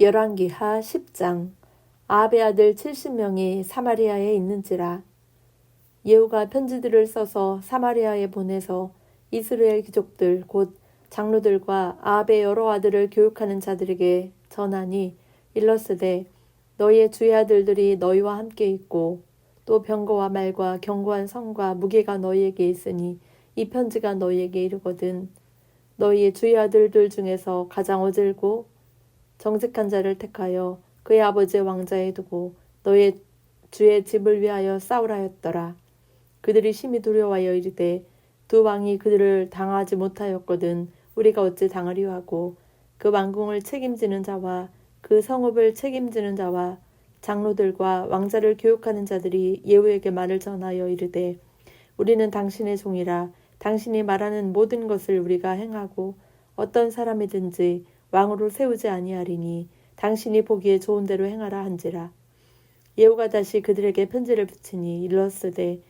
열왕기하 10장. 아합의 아들 70명이 사마리아에 있는지라. 예후가 편지들을 써서 사마리아에 보내서 이스라엘 귀족들 곧 장로들과 아합의 여러 아들을 교육하는 자들에게 전하니 일러스되 너희의 주의 아들들이 너희와 함께 있고 또 병거와 말과 견고한 성과 무게가 너희에게 있으니 이 편지가 너희에게 이르거든. 너희의 주의 아들들 중에서 가장 어질고 정직한 자를 택하여 그의 아버지의 왕자에 두고 너의 주의 집을 위하여 싸우라 했더라. 그들이 심히 두려워하여 이르되 두 왕이 그들을 당하지 못하였거든 우리가 어찌 당하리요 하고 그 왕궁을 책임지는 자와 그 성읍을 책임지는 자와 장로들과 왕자를 교육하는 자들이 예후에게 말을 전하여 이르되 우리는 당신의 종이라 당신이 말하는 모든 것을 우리가 행하고 어떤 사람이든지 왕으로 세우지 아니하리니 당신이 보기에 좋은 대로 행하라 한지라. 예후가 다시 그들에게 편지를 붙이니 일렀으되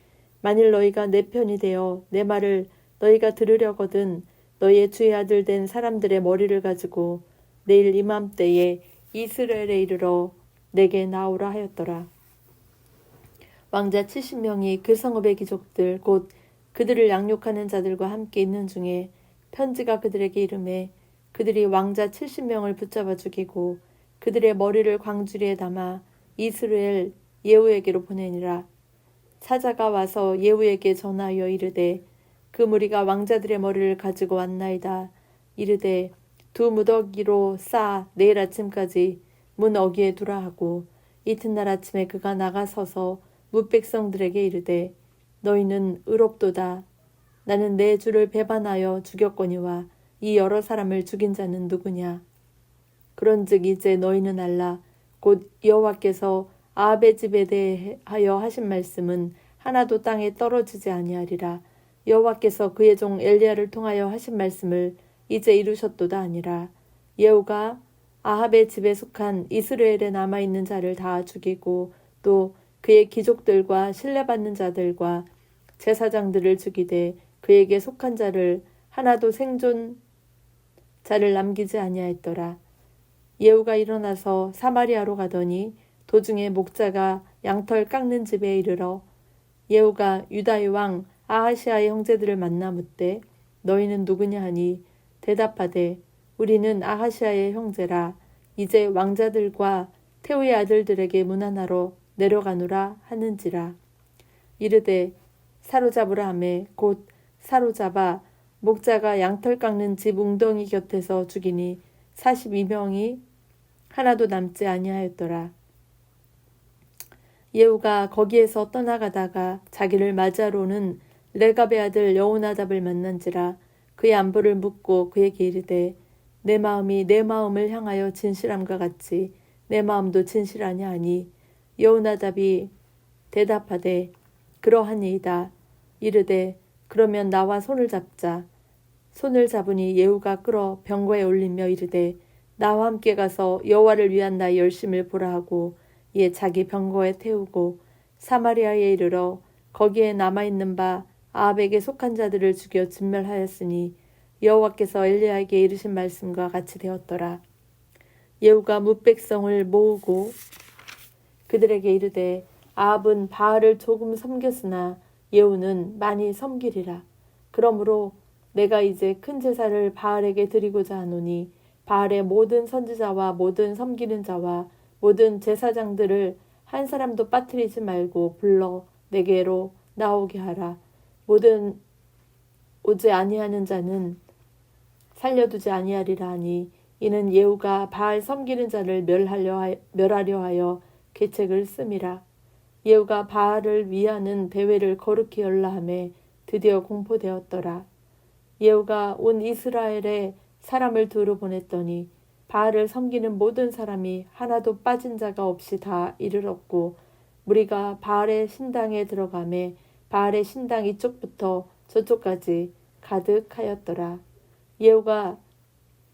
만일 너희가 내 편이 되어 내 말을 너희가 들으려거든 너희의 주의 아들 된 사람들의 머리를 가지고 내일 이맘때에 이스라엘에 이르러 내게 나오라 하였더라. 왕자 70명이 그 성읍의 귀족들 곧 그들을 양육하는 자들과 함께 있는 중에 편지가 그들에게 이름에 그들이 왕자 70명을 붙잡아 죽이고 그들의 머리를 광주리에 담아 이스라엘 예후에게로 보내니라. 사자가 와서 예후에게 전하여 이르되 그 무리가 왕자들의 머리를 가지고 왔나이다. 이르되 두 무더기로 쌓아 내일 아침까지 문 어귀에 두라 하고 이튿날 아침에 그가 나가서서 무백성들에게 이르되 너희는 의롭도다. 나는 내 주를 배반하여 죽였거니와 이 여러 사람을 죽인 자는 누구냐? 그런즉 이제 너희는 알라 곧 여호와께서 아합의 집에 대하여 하신 말씀은 하나도 땅에 떨어지지 아니하리라 여호와께서 그의 종 엘리야를 통하여 하신 말씀을 이제 이루셨도다 아니라 예후가 아합의 집에 속한 이스라엘에 남아 있는 자를 다 죽이고 또 그의 귀족들과 신뢰받는 자들과 제사장들을 죽이되 그에게 속한 자를 하나도 생존 자를 남기지 아니하였더라. 예후가 일어나서 사마리아로 가더니 도중에 목자가 양털 깎는 집에 이르러 예후가 유다의 왕 아하시아의 형제들을 만나 묻되 너희는 누구냐 하니 대답하되 우리는 아하시아의 형제라 이제 왕자들과 태우의 아들들에게 문안하러 내려가노라 하는지라 이르되 사로잡으라 하매 곧 사로잡아 목자가 양털 깎는 집 웅덩이 곁에서 죽이니 42명이 하나도 남지 아니하였더라. 예후가 거기에서 떠나가다가 자기를 맞아로는 레갑의 아들 여호나답을 만난지라 그의 안부를 묻고 그에게 이르되 내 마음이 내 마음을 향하여 진실함과 같이 내 마음도 진실하냐 하니? 여호나답이 대답하되 그러하니이다. 이르되 그러면 나와 손을 잡자 손을 잡으니 예후가 끌어 병거에 올리며 이르되 나와 함께 가서 여호와를 위한 나의 열심을 보라 하고 이에 자기 병거에 태우고 사마리아에 이르러 거기에 남아 있는 바 아합에게 속한 자들을 죽여 진멸하였으니 여호와께서 엘리야에게 이르신 말씀과 같이 되었더라. 예후가 무백성을 모으고 그들에게 이르되 아합은 바알을 조금 섬겼으나 예후는 많이 섬기리라. 그러므로 내가 이제 큰 제사를 바알에게 드리고자 하노니 바알의 모든 선지자와 모든 섬기는 자와 모든 제사장들을 한 사람도 빠뜨리지 말고 불러 내게로 나오게 하라. 모든 오지 아니하는 자는 살려두지 아니하리라 하니 이는 예후가 바알 섬기는 자를 멸하려 하여, 멸하려 하여 계책을 씀이라. 예후가 바알을 위하는 대회를 거룩히 열라 함에 드디어 공포되었더라. 예후가 온 이스라엘에 사람을 두루 보냈더니 바알을 섬기는 모든 사람이 하나도 빠진 자가 없이 다 이르렀고 무리가 바알의 신당에 들어가매 바알의 신당 이쪽부터 저쪽까지 가득하였더라. 예후가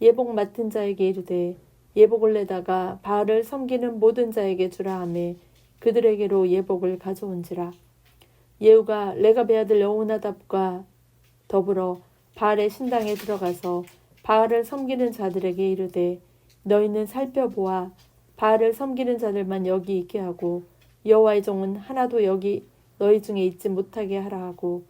예복 맡은 자에게 이르되 예복을 내다가 바알을 섬기는 모든 자에게 주라 하매 그들에게로 예복을 가져온지라. 예후가 레가베 아들 여호나답과 더불어 바알의 신당에 들어가서 바알을 섬기는 자들에게 이르되 너희는 살펴보아 바알을 섬기는 자들만 여기 있게 하고 여호와의 종은 하나도 여기 너희 중에 있지 못하게 하라 하고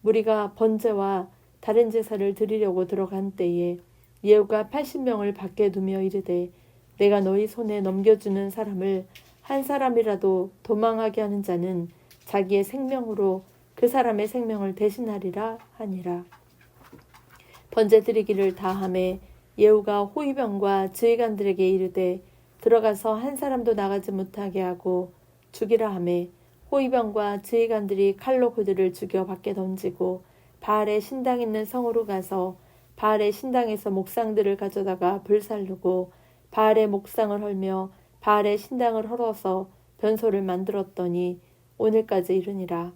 무리가 번제와 다른 제사를 드리려고 들어간 때에 예후가 80명을 밖에 두며 이르되 내가 너희 손에 넘겨주는 사람을 한 사람이라도 도망하게 하는 자는 자기의 생명으로 그 사람의 생명을 대신하리라 하니라. 번제 드리기를 다함에 예후가 호위병과 지휘관들에게 이르되 들어가서 한 사람도 나가지 못하게 하고 죽이라 하매 호위병과 지휘관들이 칼로 그들을 죽여 밖에 던지고 바알의 신당 있는 성으로 가서 바알의 신당에서 목상들을 가져다가 불살르고 바알의 목상을 헐며 바알의 신당을 헐어서 변소를 만들었더니 오늘까지 이르니라.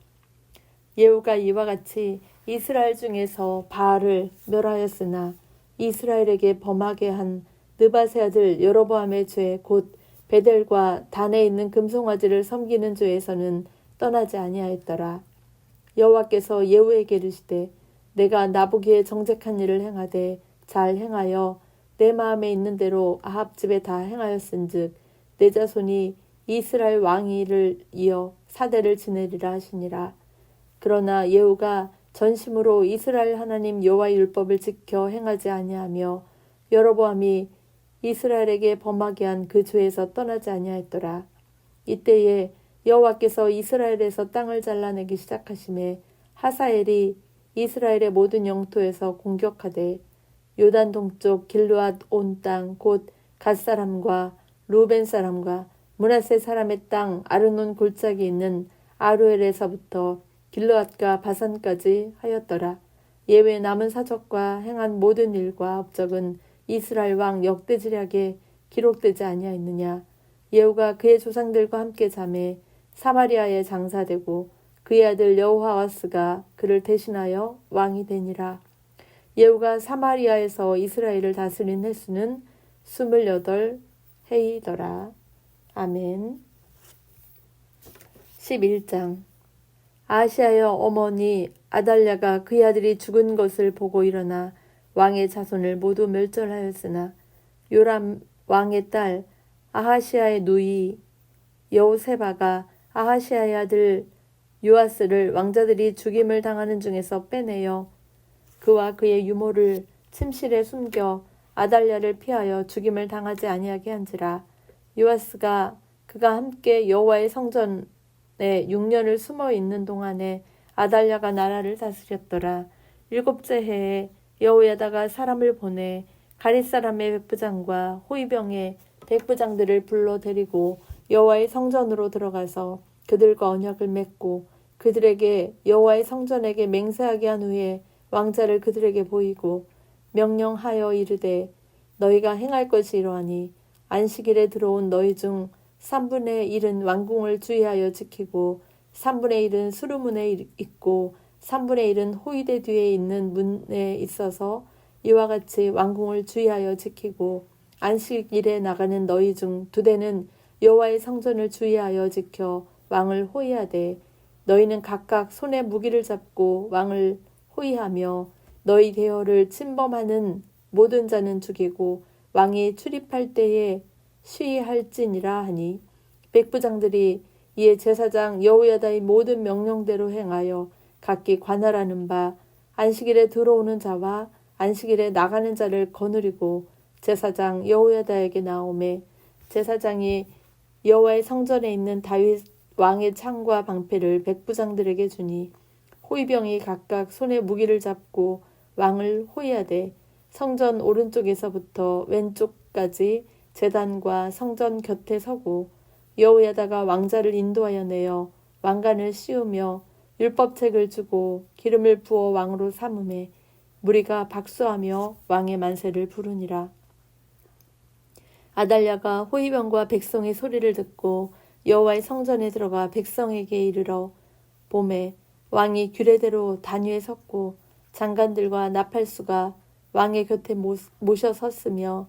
예후가 이와 같이 이스라엘 중에서 바알을 멸하였으나 이스라엘에게 범하게 한 느바세 아들 여로보암의 죄 곧 베델과 단에 있는 금송아지를 섬기는 죄에서는 떠나지 아니하였더라. 여호와께서 예후에게 이르시되 내가 나보기에 정직한 일을 행하되 잘 행하여 내 마음에 있는 대로 아합 집에 다 행하였은즉 내 자손이 이스라엘 왕위를 이어 사대를 지내리라 하시니라. 그러나 예후가 전심으로 이스라엘 하나님 여호와의 율법을 지켜 행하지 아니하며 여로보암이 이스라엘에게 범하게 한 그 죄에서 떠나지 아니하였더라. 이때에 여호와께서 이스라엘에서 땅을 잘라내기 시작하심에 하사엘이 이스라엘의 모든 영토에서 공격하되 요단 동쪽 길르앗 온 땅 곧 갓사람과 루벤 사람과 문하세 사람의 땅 아르논 골짜기 있는 아루엘에서부터 길르앗과 바산까지 하였더라. 예외 남은 사적과 행한 모든 일과 업적은 이스라엘 왕 역대지략에 기록되지 아니하였느냐. 예후가 그의 조상들과 함께 잠에 사마리아에 장사되고 그의 아들 여호하와스가 그를 대신하여 왕이 되니라. 예후가 사마리아에서 이스라엘을 다스린 횟수는 스물여덟 해이더라. 아멘. 11장 아시아의 어머니 아달랴가 그의 아들이 죽은 것을 보고 일어나 왕의 자손을 모두 멸절하였으나 요람 왕의 딸 아하시아의 누이 여호세바가 아하시아의 아들 요아스를 왕자들이 죽임을 당하는 중에서 빼내어 그와 그의 유모를 침실에 숨겨 아달랴를 피하여 죽임을 당하지 아니하게 한지라 요아스가 그가 함께 여호와의 성전 에 6년을 숨어 있는 동안에 아달랴가 나라를 다스렸더라. 일곱째 해에 여호야다가 사람을 보내 가릿 사람의 백부장과 호위병의 백부장들을 불러 데리고 여호와의 성전으로 들어가서 그들과 언약을 맺고 그들에게 여호와의 성전에게 맹세하게 한 후에 왕자를 그들에게 보이고 명령하여 이르되 너희가 행할 것이 이러하니 안식일에 들어온 너희 중 3분의 1은 왕궁을 주의하여 지키고 3분의 1은 수루문에 있고 3분의 1은 호위대 뒤에 있는 문에 있어서 이와 같이 왕궁을 주의하여 지키고 안식일에 나가는 너희 중 두 대는 여호와의 성전을 주의하여 지켜 왕을 호위하되 너희는 각각 손에 무기를 잡고 왕을 호위하며 너희 대열을 침범하는 모든 자는 죽이고 왕이 출입할 때에 시위할지니라 하니 백부장들이 이에 제사장 여호야다의 모든 명령대로 행하여 각기 관할하는 바 안식일에 들어오는 자와 안식일에 나가는 자를 거느리고 제사장 여호야다에게 나오매 제사장이 여호와의 성전에 있는 다윗 왕의 창과 방패를 백부장들에게 주니 호위병이 각각 손에 무기를 잡고 왕을 호위하되 성전 오른쪽에서부터 왼쪽까지 재단과 성전 곁에 서고 여호야다가 왕자를 인도하여 내어 왕관을 씌우며 율법책을 주고 기름을 부어 왕으로 삼음에 무리가 박수하며 왕의 만세를 부르니라. 아달랴가 호위병과 백성의 소리를 듣고 여호와의 성전에 들어가 백성에게 이르러 봄에 왕이 규례대로 단위에 섰고 장관들과 나팔수가 왕의 곁에 모셔 섰으며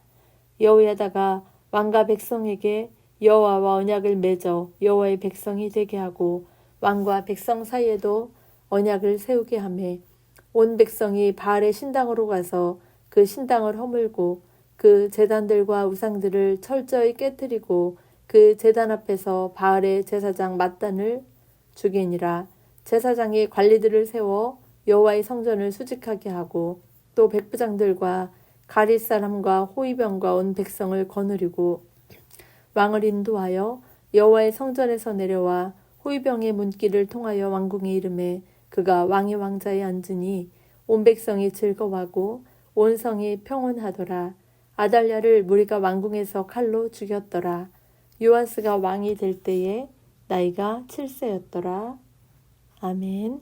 여호야다가 왕과 백성에게 여호와와 언약을 맺어 여호와의 백성이 되게 하고 왕과 백성 사이에도 언약을 세우게 하매 온 백성이 바알의 신당으로 가서 그 신당을 허물고 그 제단들과 우상들을 철저히 깨뜨리고 그 제단 앞에서 바알의 제사장 mat단을 죽이니라. 제사장이 관리들을 세워 여호와의 성전을 수직하게 하고 또 백부장들과 가릴 사람과 호위병과 온 백성을 거느리고 왕을 인도하여 여호와의 성전에서 내려와 호위병의 문길을 통하여 왕궁에 이름에 그가 왕의 왕자에 앉으니 온 백성이 즐거워하고 온 성이 평온하더라. 아달랴를 무리가 왕궁에서 칼로 죽였더라. 요아스가 왕이 될 때에 나이가 7세였더라. 아멘.